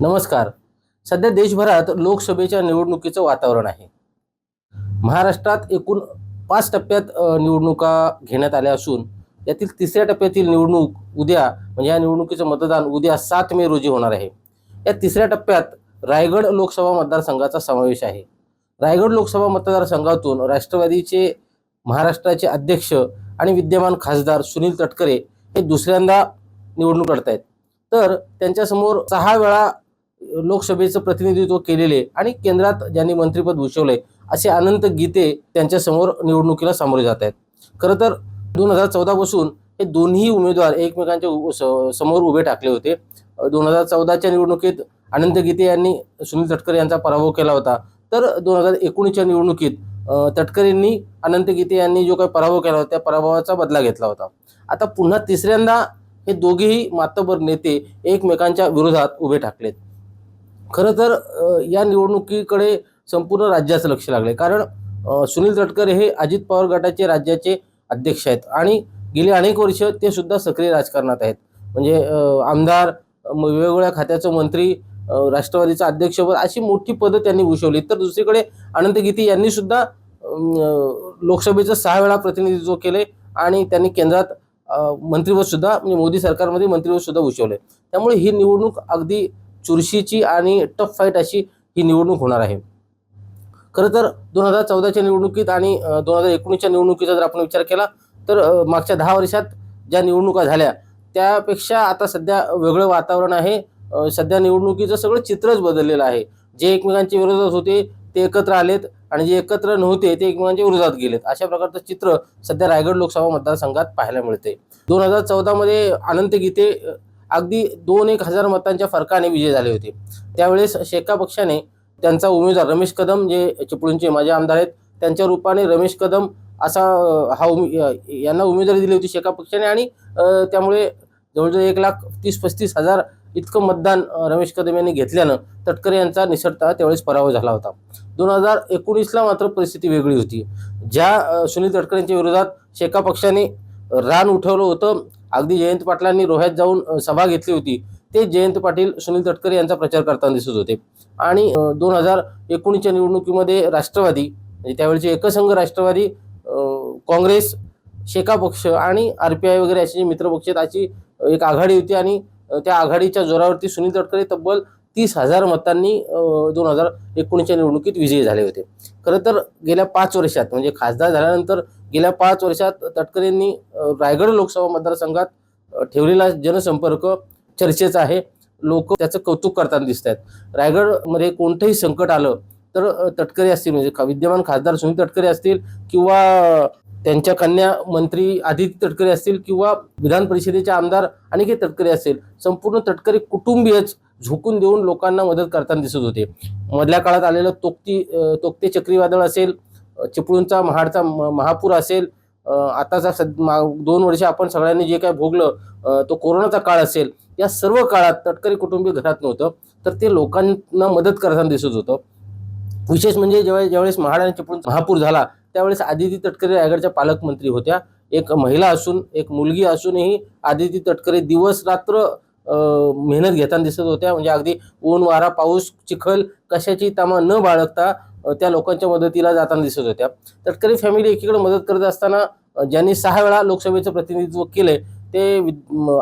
नमस्कार. सध्या देशभरात लोकसभेच्या निवडणुकीचं वातावरण आहे. महाराष्ट्रात एकूण पाच टप्प्यात निवडणुका घेण्यात आल्या असून यातील तिसऱ्या टप्प्यातील निवडणूक उद्या म्हणजे या निवडणुकीचं मतदान उद्या सात मे रोजी होणार आहे. या तिसऱ्या टप्प्यात रायगड लोकसभा मतदारसंघाचा समावेश आहे. रायगड लोकसभा मतदारसंघातून राष्ट्रवादीचे महाराष्ट्राचे अध्यक्ष आणि विद्यमान खासदार सुनील तटकरे हे दुसऱ्यांदा निवडणूक लढत आहेत तर त्यांच्यासमोर सहा वेळा लोकसभेचं प्रतिनिधित्व केलेले आणि केंद्रात ज्यांनी मंत्रिपद भूषवलंय असे अनंत गीते त्यांच्यासमोर निवडणुकीला सामोरे जात आहेत. खरं तर दोन हजार चौदापासून हे दोन्ही उमेदवार एकमेकांच्या उ- स- समोर उभे टाकले होते. दोन हजार चौदाच्या निवडणुकीत अनंत गीते यांनी सुनील तटकरे यांचा पराभव केला होता. तर दोन हजार एकोणीसच्या निवडणुकीत तटकरेंनी अनंत गीते यांनी जो काही पराभव केला होता त्या पराभवाचा बदला घेतला होता. आता पुन्हा तिसऱ्यांदा हे दोघेही मातबर नेते एकमेकांच्या विरोधात उभे टाकलेत. खरं तर या निवडणुकीकडे संपूर्ण राज्याचं लक्ष लागले कारण सुनील तटकरे हे अजित पवार गटाचे राज्याचे अध्यक्ष आहेत. आणि गेली अनेक वर्ष ते सुद्धा सक्रिय राजकारणात आहेत. म्हणजे आमदार वेगवेगळ्या खात्याचं मंत्री अ, राष्ट्रवादीचं अध्यक्षपद अशी मोठी पदं त्यांनी भूषवली. तर दुसरीकडे अनंत गीती यांनी सुद्धा लोकसभेचं सहा वेळा प्रतिनिधित्व केले आणि त्यांनी केंद्रात अं, मंत्रिपद सुद्धा म्हणजे मोदी सरकारमध्ये मंत्रिपद सुद्धा भूषवले. त्यामुळे ही निवडणूक अगदी चुरशीची आणि टफ फाईट अशी ही निवडणूक होणार आहे. खरं तर दोन हजार चौदाच्या निवडणुकीत आणि दोन हजार एकोणीसच्या निवडणुकीचा जर आपण विचार केला तर मागच्या दहा वर्षात ज्या निवडणुका झाल्या त्यापेक्षा आता सध्या वेगळं वातावरण आहे. सध्या निवडणुकीचं सगळं चित्रच बदललेलं आहे. जे एकमेकांच्या विरोधात होते ते एकत्र आलेत आणि जे एकत्र नव्हते ते एकमेकांच्या विरोधात गेलेत. अशा प्रकारचं चित्र सध्या रायगड लोकसभा मतदारसंघात पाहायला मिळते दोन हजार चौदामध्ये अनंत गीते अगदी दोन एक हजार मतांच्या फरकाने विजय झाले होते. त्यावेळेस शेका पक्षाने त्यांचा उमेदवार रमेश कदम जे चिपळूणचे माझे आमदार आहेत त्यांच्या रूपाने रमेश कदम असा हा उमे यांना उमेदवारी दिली होती शेका पक्षाने आणि त्यामुळे जवळजवळ एक लाख तीस पस्तीस हजार इतकं मतदान रमेश कदम यांनी घेतल्यानं तटकरे यांचा निसटता त्यावेळेस पराभव झाला होता. दोन हजार एकोणीसला मात्र परिस्थिती वेगळी होती. ज्या सुनील तटकरेंच्या विरोधात शेका पक्षाने रान उठवलं होतं अगदी जयंत पाटलांनी रोह्यात जाऊन सभा घेतली होती. ते जयंत पाटील सुनील तटकरे यांचा प्रचार करताना दिसत होते. आणि दोन हजार एकोणीसच्या निवडणुकीमध्ये राष्ट्रवादी म्हणजे त्यावेळेचे एकसंघ राष्ट्रवादी काँग्रेस शेका पक्ष आणि आर पी आय वगैरे असे जे मित्रपक्ष आहेत अशी एक आघाडी होती आणि त्या आघाडीच्या जोरावरती सुनील तटकरे तब्बल तीस हजार मतांनी दोन हजार एकोणीसच्या निवडणुकीत विजयी झाले होते. खरं तर गेल्या पाच वर्षात म्हणजे खासदार झाल्यानंतर गेल्या पाच वर्षात तटकरेंनी रायगड लोकसभा मतदारसंघात ठेवलेला जनसंपर्क चर्चेचा आहे. लोक त्याचं कौतुक करताना दिसत आहेत रायगडमध्ये कोणतंही संकट आलं तर तटकरे असतील म्हणजे खा- विद्यमान खासदार सुनील तटकरे असतील किंवा त्यांच्या कन्या मंत्री आदित्य तटकरे असतील किंवा विधान परिषदेचे आमदार अनिकेत तटकरे असतील संपूर्ण तटकरे कुटुंबीयच झोकून देऊन लोकांना मदत करताना दिसत होते. मधल्या काळात आलेलं तोक्ती तोक्ते चक्रीवादळ असेल चिपळूणचा महाडचा म- महापूर असेल आताचा सद मा- दोन वर्ष आपण सगळ्यांनी जे काय भोगलं तो कोरोनाचा काळ असेल या सर्व काळात तटकरी कुटुंबीय घरात नव्हतं तर ते लोकांना मदत करताना दिसत होतं. विशेष म्हणजे जेव्हा ज्यावेळेस महाड आणि चिपळूण महापूर झाला त्यावेळेस आदिती तटकरे रायगडच्या पालकमंत्री होत्या. एक महिला असून एक मुलगी असूनही आदिती तटकरे दिवस रात्र मेहनत घेताना दिसत होत्या. म्हणजे अगदी ऊन वारा पाऊस चिखल कशाची तमा न बाळगता त्या लोकांच्या मदतीला जाताना दिसत होत्या. तटकरे फॅमिली एकीकडे मदत करत असताना ज्यांनी सहा वेळा लोकसभेचं प्रतिनिधित्व केले ते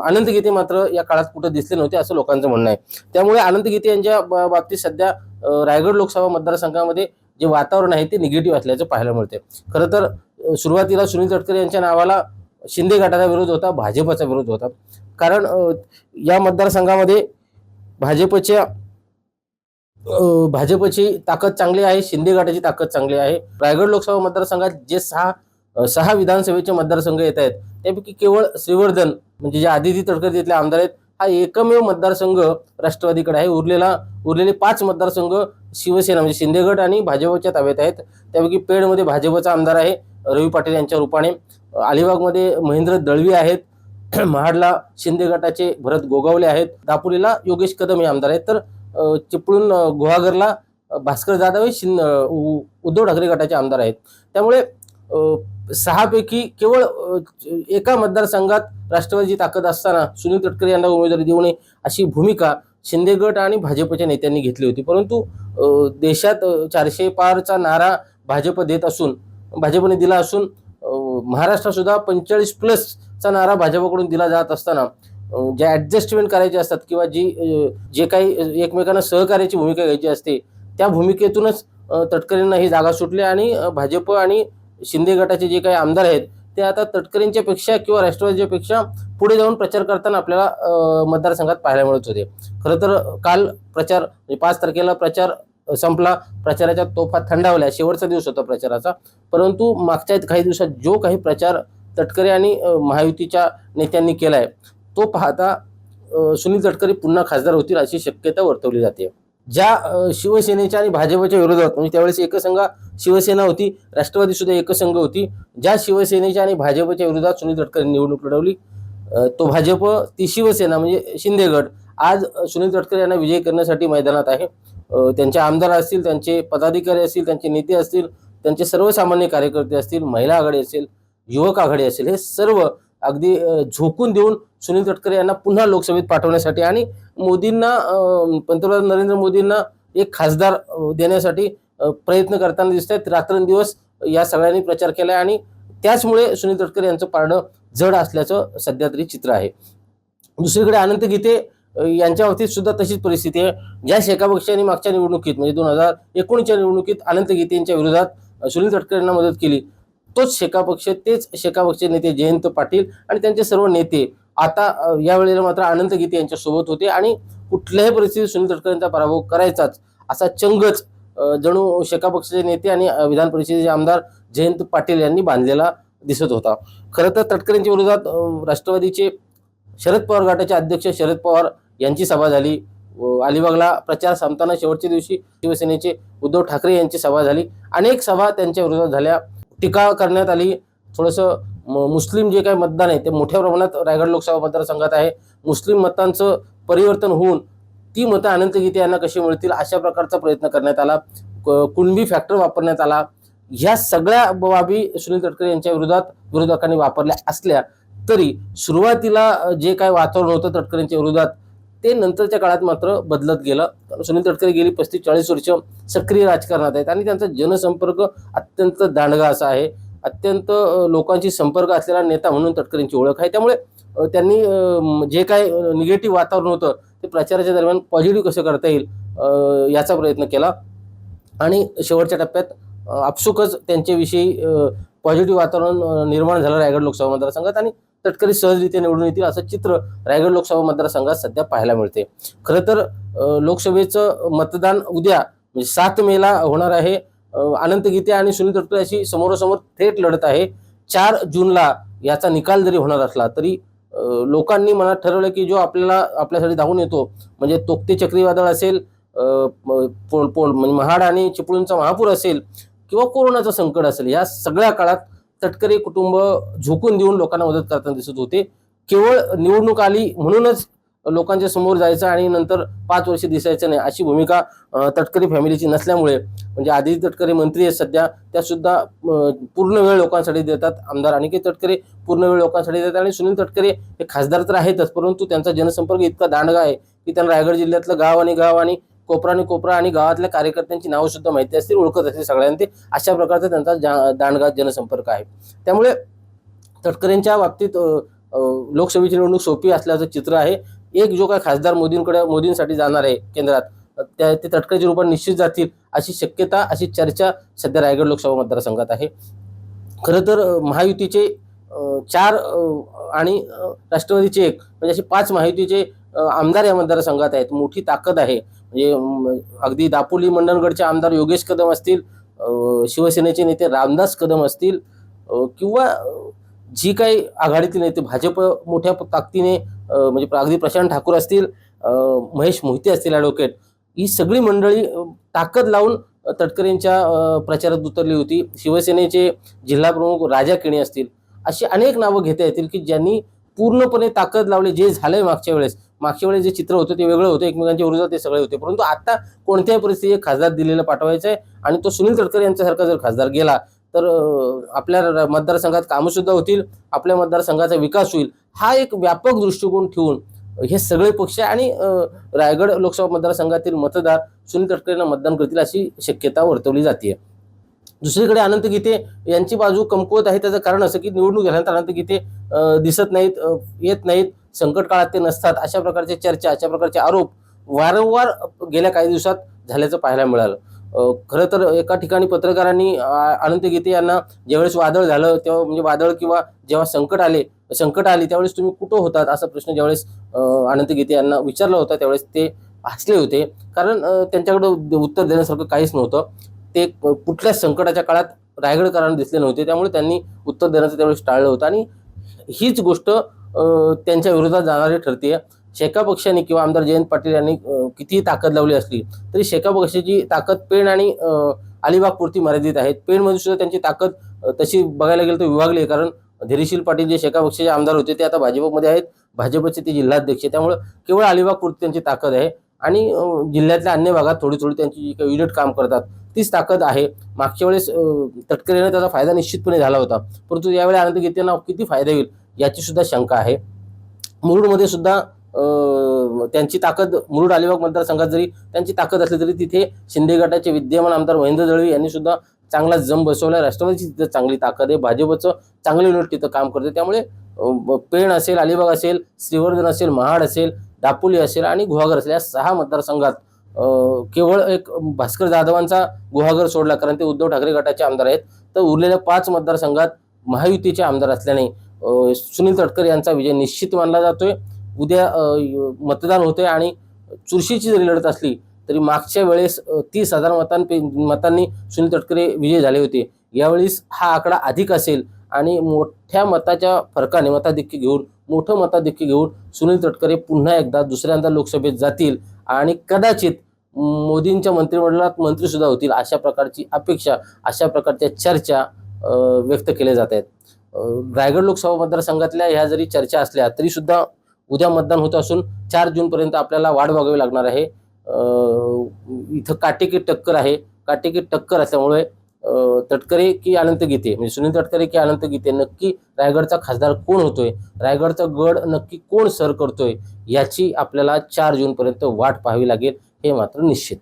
आनंद गीते मात्र या काळात कुठं दिसले नव्हते असं लोकांचं म्हणणं आहे. त्यामुळे आनंद गीते यांच्या बा- बाबतीत सध्या रायगड लोकसभा मतदारसंघामध्ये जे वातावरण आहे ते निगेटिव्ह असल्याचं पाहायला मिळते खरं तर सुरुवातीला सुनील तटकरे यांच्या नावाला शिंदे गटाचा विरोध होता भाजपचा विरोध होता. कारण या मतदारसंघामध्ये भाजपच्या भाजपची ताकद चांगली आहे शिंदे गटाची ताकद चांगली आहे. रायगड लोकसभा मतदारसंघात जे सहा सहा विधानसभेचे मतदारसंघ येत आहेत त्यापैकी केवळ श्रीवर्धन म्हणजे जे आदिती तडकर तिथले आमदार आहेत हा एकमेव मतदारसंघ राष्ट्रवादीकडे आहे. उरलेला उरलेले पाच मतदारसंघ शिवसेना म्हणजे शिंदेगड आणि भाजपच्या ताब्यात आहेत. त्यापैकी पेडमध्ये भाजपचा आमदार आहे रवी पाटील यांच्या रूपाने. अलिबागमध्ये महेंद्र दळवी आहेत. महाडला शिंदे गटाचे भरत गोगावले आहेत. दापोलीला योगेश कदम हे आमदार आहेत. तर चिपळूण गुहागरला भास्कर जाधव हे शिंद उ- उद्धव ठाकरे गटाचे आमदार आहेत. त्यामुळे सहापैकी केवळ एका मतदारसंघात राष्ट्रवादीची ताकद असताना सुनील तटकरे यांना उमेदवारी देऊ नये अशी भूमिका शिंदे गट आणि भाजपच्या नेत्यांनी घेतली होती. परंतु देशात चारशे पारचा नारा भाजप देत असून भाजपने दिला असून अ, महाराष्ट्रात सुद्धा पंचेचाळीस प्लसचा नारा भाजपकडून दिला जात असताना ज्या ॲडजस्टमेंट करायचे असतात किंवा जी जे काही एकमेकांना सहकार्याची भूमिका घ्यायची असते त्या भूमिकेतूनच तटकरेंना ही जागा सुटली आणि भाजप आणि शिंदे गटाचे जे काही आमदार आहेत ते आता तटकरेंच्या पेक्षा किंवा राष्ट्रवादीच्या पेक्षा पुढे जाऊन प्रचार करताना आपल्याला मतदारसंघात पाहायला मिळत होते. खरं तर काल प्रचार म्हणजे पाच तारखेला प्रचार संपला प्रचाराच्या तोफा थंडावल्या शेवटचा दिवस होता प्रचाराचा. परंतु मागच्या काही दिवसात जो काही प्रचार तटकरे आणि महायुतीच्या नेत्यांनी केला आहे तो पाहता सुनील तटकरे पुन्हा खासदार होतील अशी शक्यता वर्तवली जाते. ज्या शिवसेनेच्या आणि भाजपच्या विरोधात म्हणजे त्यावेळेस एकसंघा शिवसेना होती राष्ट्रवादी सुद्धा एकसंघ होती ज्या शिवसेनेच्या आणि भाजपच्या विरोधात सुनील तटकरे निवडणूक लढवली तो भाजप ती शिवसेना म्हणजे शिंदेगड आज सुनील तटकरे यांना विजय करण्यासाठी मैदानात आहे. त्यांचे आमदार असतील त्यांचे पदाधिकारी असतील त्यांचे नेते असतील त्यांचे सर्वसामान्य कार्यकर्ते असतील महिला आघाडी असेल युवक आघाडी असेल हे सर्व अगदी झोकून देऊन सुनील तटकरे यांना पुन्हा लोकसभेत पाठवण्यासाठी आणि मोदींना पंतप्रधान नरेंद्र मोदींना एक खासदार देण्यासाठी प्रयत्न करताना दिसत आहेत रात्रंदिवस या सगळ्यांनी प्रचार केला आणि त्याचमुळे सुनील तटकरे यांचं पारणं जड असल्याचं सध्या तरी चित्र आहे. दुसरीकडे अनंत गीते यांच्या बाबतीत सुद्धा तशीच परिस्थिती आहे. ज्या शेका पक्षांनी मागच्या निवडणुकीत म्हणजे दोन हजार एकोणीसच्या निवडणुकीत अनंत गीते यांच्या विरोधात सुनील तटकरे यांना मदत केली तोच शेका पक्ष तेच शेका पक्ष नेते जयंत पाटील आणि त्यांचे सर्व नेते आता यावेळेला मात्र अनंत गीते यांच्यासोबत होते आणि कुठल्याही परिस्थितीत सुनील तटकरेंचा पराभव करायचाच असा चंगच जणू शेका पक्षाचे नेते आणि विधान परिषदेचे आमदार जयंत पाटील यांनी बांधलेला दिसत होता. खरं तर तटकरेंच्या विरोधात राष्ट्रवादीचे शरद पवार गटाचे अध्यक्ष शरद पवार यांची सभा झाली. व अलिबागला प्रचार संपताना शेवटच्या दिवशी शिवसेनेचे उद्धव ठाकरे यांची सभा झाली. अनेक सभा त्यांच्या विरोधात झाल्या. टीका करण्यात आली. थोडंसं मुस्लिम जे काही मतदान आहे ते मोठ्या प्रमाणात रायगड लोकसभा मतदारसंघात आहे. मुस्लिम मतांचं परिवर्तन होऊन ती मतं अनंत गीते यांना कशी मिळतील अशा प्रकारचा प्रयत्न करण्यात आला. क- कुणबी फॅक्टर वापरण्यात आला. ह्या सगळ्या बाबी सुनील तटकरे यांच्या विरोधात विरोधकांनी वापरल्या असल्या तरी सुरुवातीला जे काय वातावरण होतं तटकरेंच्या विरोधात ते नंतरच्या काळात मात्र बदलत गेलं. सुनील तटकरे गेली पस्तीस चाळीस वर्ष सक्रिय राजकारणात आहेत आणि त्यांचा जनसंपर्क अत्यंत दांडगा असा आहे. अत्यंत लोकांशी संपर्क असलेला नेता म्हणून तटकरेंची ओळख आहे. त्यामुळे त्यांनी जे काय निगेटिव्ह वातावरण होतं ते प्रचाराच्या दरम्यान पॉझिटिव्ह कसं करता येईल याचा प्रयत्न केला. आणि शेवटच्या टप्प्यात आपसुकच त्यांच्याविषयी पॉझिटिव्ह वातावरण निर्माण झालं रायगड लोकसभा मतदारसंघात आणि तटकरी सहजरित्या निवडून येतील असं चित्र रायगड लोकसभा मतदारसंघात सध्या पाहायला मिळते. खरं तर लोकसभेचं मतदान उद्या म्हणजे सात मेला होणार आहे. अनंत गीते आणि सुनील तटकरे अशी समोरासमोर थेट लढत आहे. चार जूनला याचा निकाल जरी होणार असला तरी लोकांनी मनात ठरवलं की जो आपल्याला आपल्यासाठी धावून येतो म्हणजे तोक्ते चक्रीवादळ असेल अ, पोल पोल म्हणजे महाड आणि चिपळूणचा महापूर असेल किंवा कोरोनाचं संकट असेल या सगळ्या काळात तटकरे कुटुंब झोकून देऊन लोकांना मदत करताना दिसत होते. केवळ निवडणूक आली म्हणूनच लोकांच्या समोर जायचं आणि नंतर पाच वर्ष दिसायचं नाही अशी भूमिका तटकरी तटकरे फॅमिलीची नसल्यामुळे म्हणजे आधी तटकरे मंत्री आहेत सध्या त्या सुद्धा पूर्ण वेळ लोकांसाठी देतात आमदार अनिकेत तटकरे पूर्ण वेळ लोकांसाठी देतात आणि सुनील तटकरे हे खासदार तर आहेतच परंतु त्यांचा जनसंपर्क इतका दांडगा आहे की त्यांना रायगड जिल्ह्यातलं गाव आणि गाव आणि कोपरा आणि कोपरा आणि गावातल्या कार्यकर्त्यांची नावं सुद्धा माहिती असतील ओळखत असतील सगळ्यांना ते अशा प्रकारचा त्यांचा जा- दांडगा जनसंपर्क आहे. त्यामुळे तटकरेंच्या बाबतीत लोकसभेची निवडणूक सोपी असल्याचं चित्र आहे. एक जो काय खासदार मोदींकडे मोदींसाठी जाणार आहे केंद्रात त्या ते तटकरेच्या रूपात निश्चित जातील अशी शक्यता अशी चर्चा सध्या रायगड लोकसभा मतदारसंघात आहे. खरं तर महायुतीचे चार आणि राष्ट्रवादीचे एक म्हणजे असे पाच महायुतीचे आमदार या मतदारसंघात आहेत. मोठी ताकद आहे. म्हणजे अगदी दापोली मंडणगडचे आमदार योगेश कदम असतील शिवसेनेचे नेते रामदास कदम असतील किंवा जी काही आघाडीतील नेते भाजप मोठ्या ताकदीने म्हणजे अगदी प्रशांत ठाकूर असतील महेश मोहिते असतील ॲडव्होकेट ही सगळी मंडळी ताकद लावून तटकरेंच्या प्रचारात उतरली होती. शिवसेनेचे जिल्हा प्रमुख राजा केणी असतील अशी अनेक नावं घेता येतील की ज्यांनी पूर्णपणे ताकद लावली. जे झालंय मागच्या वेळेस मागच्या वेळेस जे चित्र होतं ते वेगळं होतं एकमेकांच्या विरोधात ते सगळे होते. परंतु आता कोणत्याही परिस्थितीत खासदार दिलेला पाठवायचा आहे आणि तो सुनील तटकरे यांच्यासारखा जर खासदार गेला तर आपल्या र- मतदारसंघात कामंसुद्धा होतील आपल्या मतदारसंघाचा विकास होईल. हा एक व्यापक दृष्टिकोन ठेवून हे सगळे पक्ष आणि रायगड लोकसभा मतदारसंघातील मतदार सुनील तटकरेंना मतदान करतील अशी शक्यता वर्तवली जाते दुसरीकडे अनंत गीते यांची बाजू कमकुवत आहे. त्याचं कारण असं की निवडणूक झाल्यानंतर अनंत गीते दिसत नाहीत येत नाहीत संकट काळात ते नसतात अशा प्रकारच्या चर्चा अशा प्रकारचे आरोप वारंवार गेल्या काही दिवसात झाल्याचं पाहायला मिळालं. खरं तर एका ठिकाणी पत्रकारांनी अनंत गीते यांना ज्यावेळेस वादळ झालं तेव्हा म्हणजे वादळ किंवा जेव्हा संकट आले संकट आली त्यावेळेस तुम्ही कुठं होतात असा प्रश्न ज्यावेळेस अनंत गीते यांना विचारला होता त्यावेळेस ते हसले होते. कारण त्यांच्याकडं उत्तर देण्यासारखं काहीच नव्हतं. ते कुठल्याच संकटाच्या काळात रायगडकरांना दिसले नव्हते त्यामुळे त्यांनी उत्तर देण्याचं त्यावेळेस टाळलं होतं. आणि हीच गोष्ट त्यांच्या विरोधात जाणारी ठरते शेका पक्षाने किंवा आमदार जयंत पाटील यांनी कितीही ताकद लावली असली तरी शेका पक्षाची ताकद पेण आणि अलिबागपुरती मर्यादित आहेत. पेणमध्ये सुद्धा त्यांची ताकद तशी बघायला गेलं तर विभागली आहे. कारण धीरेशील पाटील जे शेका पक्षाचे आमदार होते ते आता भाजपमध्ये आहेत. भाजपचे ते जिल्हाध्यक्ष आहे. त्यामुळं केवळ अलिबागपुरती त्यांची ताकद आहे. आणि जिल्ह्यातल्या अन्य भागात थोडी थोडी त्यांची जी काही युनिट काम करतात तीच ताकद आहे. मागच्या वेळेस अ, तटकरेने त्याचा फायदा निश्चितपणे झाला होता. परंतु यावेळी आनंद गीतेंना किती फायदा होईल याची सुद्धा शंका आहे. मुरुडमध्ये सुद्धा त्यांची ताकद मुरुड अलिबाग मतदारसंघात जरी त्यांची ताकद असली तरी तिथे शिंदे गटाचे विद्यमान आमदार महेंद्र दळवी यांनी सुद्धा चांगला जम बसवला. राष्ट्रवादीची तिथं चांगली ताकद आहे. भाजपचं चांगली युनिट तिथं काम करते. त्यामुळे पेण असेल अलिबाग असेल श्रीवर्धन असेल महाड असेल दापोली असेल आणि गुहागर असेल या सहा मतदारसंघात केवळ एक भास्कर जाधवांचा गुहागर सोडला कारण ते उद्धव ठाकरे गटाचे आमदार आहेत. तर उरलेल्या पाच मतदारसंघात महायुतीचे आमदार असल्याने सुनील तटकर यांचा विजय निश्चित मानला जातोय. उद्या मतदान होते आणि चुरशीची जरी लढत असली तरी मागच्या वेळेस तीस हजार मतांपे मतांनी सुनील तटकरे विजय झाले होते. यावेळेस हा आकडा अधिक असेल आणि मोठ्या मताच्या फरकाने मताधिक्य घेऊन मोठं मताधिक्य घेऊन सुनील तटकरे पुन्हा एकदा दुसऱ्यांदा लोकसभेत जातील आणि कदाचित मोदींच्या मंत्रिमंडळात मंत्रीसुद्धा होतील अशा प्रकारची अपेक्षा अशा प्रकारच्या चर्चा व्यक्त केल्या जात आहेत. रायगड लोकसभा मतदारसंघातल्या ह्या जरी चर्चा असल्या तरीसुद्धा उद्या मतदान होत असून चार जूनपर्यंत आपल्याला वाढ बघावी लागणार आहे. इथं काटेकी टक्कर आहे. काटेकी टक्कर असल्यामुळे तटकरे की अनंत गीते म्हणजे सुनील तटकरे की अनंत गीते नक्की रायगडचा खासदार कोण होतोय? रायगडचा गड नक्की कोण सर करतोय? याची आपल्याला चार जूनपर्यंत वाट पाहावी लागेल हे मात्र निश्चित.